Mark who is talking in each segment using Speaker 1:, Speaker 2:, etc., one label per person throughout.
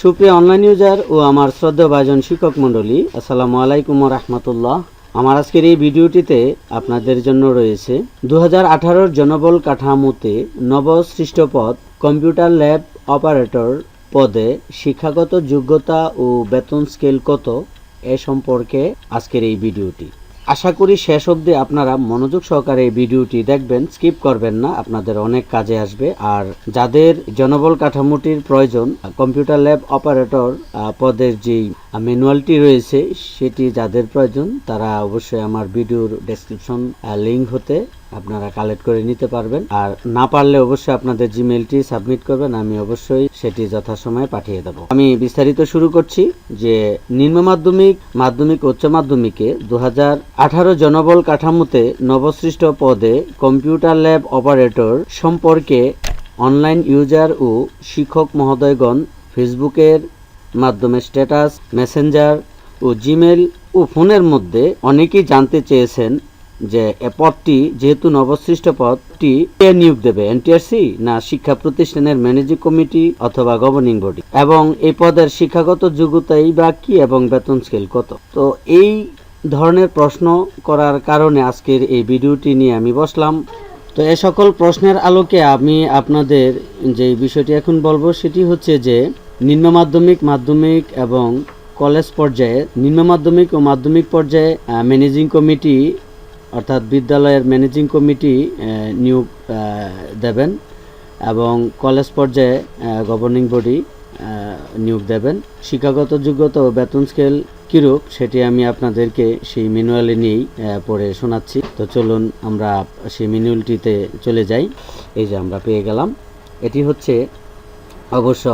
Speaker 1: সুপ্রিয় online user ও আমার শ্রদ্ধেয় ভাইজন শিক্ষক মণ্ডলী, আসসালামু আলাইকুম রহমতুল্লাহ। আমার আজকের এই ভিডিওটিতে আপনাদের জন্য রয়েছে দু হাজার জনবল কাঠামোতে নবসৃষ্ট পদ কম্পিউটার ল্যাব অপারেটর পদে শিক্ষাগত যোগ্যতা ও বেতন স্কেল কত এ সম্পর্কে আজকের এই ভিডিওটি। আশা করি শেষ অবধি আপনারা মনোযোগ সহকারে এই ভিডিওটি দেখবেন, স্কিপ করবেন না, আপনাদের অনেক কাজে আসবে। আর যাদের জনবল কাঠামোটির প্রয়োজন, কম্পিউটার ল্যাব অপারেটর পদের যেই ম্যানুয়ালটি রয়েছে, সেটি যাদের প্রয়োজন, তারা অবশ্যই আমার ভিডিওর ডেসক্রিপশন লিঙ্ক হতে আপনারা কালেক্ট করে নিতে পারবেন। আর না পারলে অবশ্যই আপনাদের জিমেলটি সাবমিট করবেন, আমি অবশ্যই সেটি যথাসময়ে পাঠিয়ে দেবো। আমি বিস্তারিত শুরু করছি যে নিম্ন মাধ্যমিক মাধ্যমিক উচ্চ মাধ্যমিকে দু জনবল কাঠামোতে নবসৃষ্ট পদে কম্পিউটার ল্যাব অপারেটর সম্পর্কে অনলাইন ইউজার ও শিক্ষক মহোদয়গণ ফেসবুকের মাধ্যমে স্ট্যাটাস, মেসেঞ্জার ও জিমেল ও ফোনের মধ্যে অনেকেই জানতে চেয়েছেন যে পদটি যেহেতু নবসৃষ্ট পদটি কে নিয়োগ দেবে, এনটিআরসি না শিক্ষা প্রতিষ্ঠানের ম্যানেজিং কমিটি অথবা গভর্নিং বডি? এবং এই পদের শিক্ষাগত যোগ্যতাই বা কি এবং বেতন স্কেল কত? তো এই ধরনের প্রশ্ন করার কারণে আজকের এই ভিডিওটি নিয়ে আমি বসলাম। তো এ সকল প্রশ্নের আলোকে আমি আপনাদের যে বিষয়টি এখন বলব সেটি হচ্ছে যে, নিম্ন মাধ্যমিক মাধ্যমিক এবং কলেজ পর্যায়ে, নিম্ন মাধ্যমিক ও মাধ্যমিক পর্যায়ে ম্যানেজিং কমিটি অর্থাৎ বিদ্যালয়ের ম্যানেজিং কমিটি নিয়োগ দেবেন এবং কলেজ পর্যায়ে গভর্নিং বডি নিয়োগ দেবেন। শিক্ষাগত যোগ্যতা ও বেতন স্কেল কিরূপ সেটি আমি আপনাদেরকে সেই ম্যানুয়ালে নিয়েই পড়ে শোনাচ্ছি। তো চলুন আমরা সেই ম্যানুয়ালটিতে চলে যাই। এই যে আমরা পেয়ে গেলাম। এটি হচ্ছে অবশ্য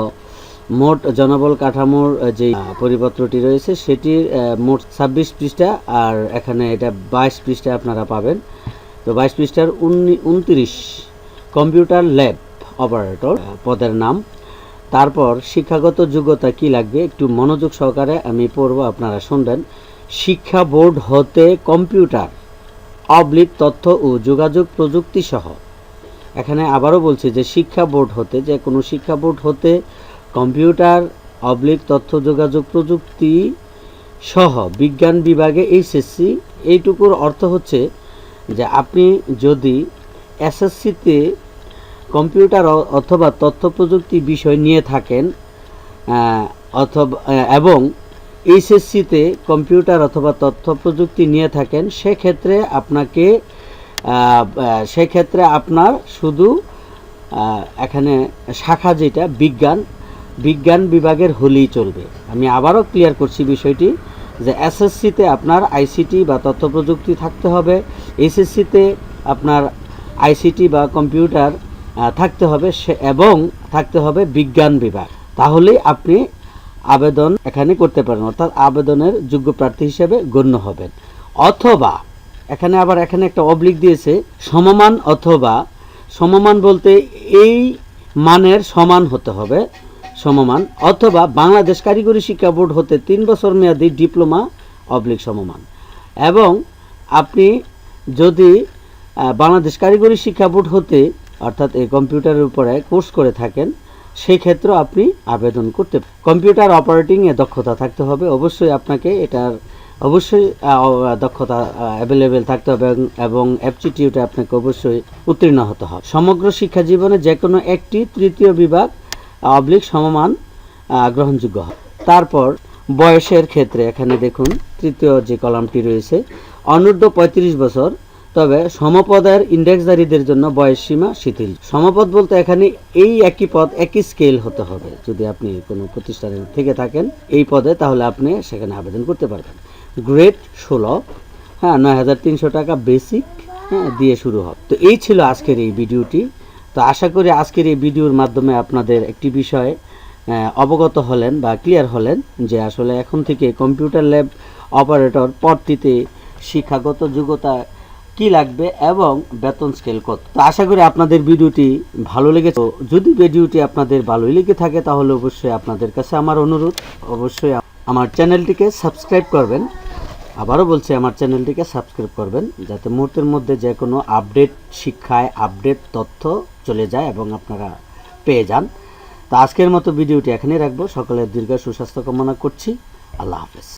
Speaker 1: মোট জনবল কাঠামোর যে পরিপত্রটি রয়েছে, সেটির মোট ছাব্বিশ পৃষ্ঠা, আর এখানে এটা বাইশ পৃষ্ঠা আপনারা পাবেন। তো বাইশ পৃষ্ঠার উনত্রিশ কম্পিউটার ল্যাব অপারেটর পদের নাম। তারপর শিক্ষাগত যোগ্যতা কি লাগবে, একটু মনোযোগ সহকারে আমি পড়ব আপনারা শুনবেন। শিক্ষা বোর্ড হতে কম্পিউটার অবলিক তথ্য ও যোগাযোগ প্রযুক্তি সহ এখানে আবারও বলছি যে, শিক্ষা বোর্ড হতে, যে কোনো শিক্ষা বোর্ড হতে কম্পিউটার অবলিক তথ্য যোগাযোগ প্রযুক্তি সহ বিজ্ঞান বিভাগে এইচএসসি। এইটুকুর অর্থ হচ্ছে যে আপনি যদি এসএসসিতে কম্পিউটার অথবা তথ্য প্রযুক্তি বিষয় নিয়ে থাকেন অথবা এবং এইচএসসিতে কম্পিউটার অথবা তথ্য প্রযুক্তি নিয়ে থাকেন, সেক্ষেত্রে আপনাকে সেক্ষেত্রে আপনার শুধু এখানে শাখা যেটা, বিজ্ঞান বিজ্ঞান বিভাগের হলেই চলবে। আমি আবারও ক্লিয়ার করছি বিষয়টি যে এসএসসিতে আপনার আইসিটি বা তথ্য প্রযুক্তি থাকতে হবে এসএসসিতে আপনার আইসিটি বা কম্পিউটার থাকতে হবে সে এবং থাকতে হবে বিজ্ঞান বিভাগ। তাহলেই আপনি আবেদন এখানে করতে পারেন, অর্থাৎ আবেদনের যোগ্য প্রার্থী হিসেবে গণ্য হবেন। অথবা, এখানে আবার এখানে একটা অবলিক দিয়েছে, সমমান অথবা, সমমান বলতে এই মানের সমান হতে হবে। সমমান, অথবা বাংলাদেশ কারিগরি শিক্ষা বোর্ড হতে তিন বছর মেয়াদী ডিপ্লোমা অবলিক সমমান। এবং আপনি যদি বাংলাদেশ কারিগরি শিক্ষা বোর্ড হতে, অর্থাৎ এই কম্পিউটারের উপরে কোর্স করে থাকেন সেই ক্ষেত্রে আপনি আবেদন করতে কম্পিউটার অপারেটিংয়ে দক্ষতা থাকতে হবে, অবশ্যই আপনাকে এটার, অবশ্যই দক্ষতা অ্যাভেলেবেল থাকতে হবে এবং- অ্যাপটিটিউডে আপনাকে অবশ্যই উত্তীর্ণ হতে হবে। সমগ্র শিক্ষা জীবনে যে কোনো একটি তৃতীয় বিভাগ অবলিক সমমান গ্রহণযোগ্য হয়। তারপর বয়সের ক্ষেত্রে এখানে দেখুন, তৃতীয় যে কলামটি রয়েছে, অনূর্ধ্ব পঁয়ত্রিশ বছর, তবে সমপদের ইন্ডেক্সধারীদের জন্য বয়স সীমা শিথিল। সমপদ বলতে এখানে এই একই পদ, একই স্কেল হতে হবে। যদি আপনি কোনো প্রতিষ্ঠানে থেকে থাকেন এই পদে, তাহলে আপনি সেখানে আবেদন করতে পারবেন। গ্রেড ষোলো হ্যাঁ নয় হাজার তিনশো টাকা বেসিক হ্যাঁ দিয়ে শুরু হবে। তো এই ছিল আজকের এই ভিডিওটি। তো আশা করি আজকের এই ভিডিওর মাধ্যমে আপনাদের একটি বিষয় অবগত হলেন বা ক্লিয়ার হলেন যে আসলে এখন থেকে কম্পিউটার ল্যাব অপারেটর পদটিতে শিক্ষাগত যোগ্যতা কি লাগবে এবং বেতন স্কেল কত। তো আশা করি আপনাদের ভিডিওটি ভালো লেগেছে। যদি ভিডিওটি আপনাদের ভালোই লেগে থাকে তাহলে অবশ্যই আপনাদের কাছে আমার অনুরোধ। অবশ্যই আমার চ্যানেলটিকে সাবস্ক্রাইব করবেন। আবারও বলছি, আমার চ্যানেলটিকে সাবস্ক্রাইব করবেন, যাতে মুহূর্তের মধ্যে যে কোনো আপডেট শিক্ষায় আপডেট তথ্য চলে যায় এবং আপনারা পেয়ে যান। তা আজকের মতো ভিডিওটি এখানেই রাখব। সকলের দীর্ঘ সুস্বাস্থ্য কামনা করছি। আল্লাহ হাফেজ।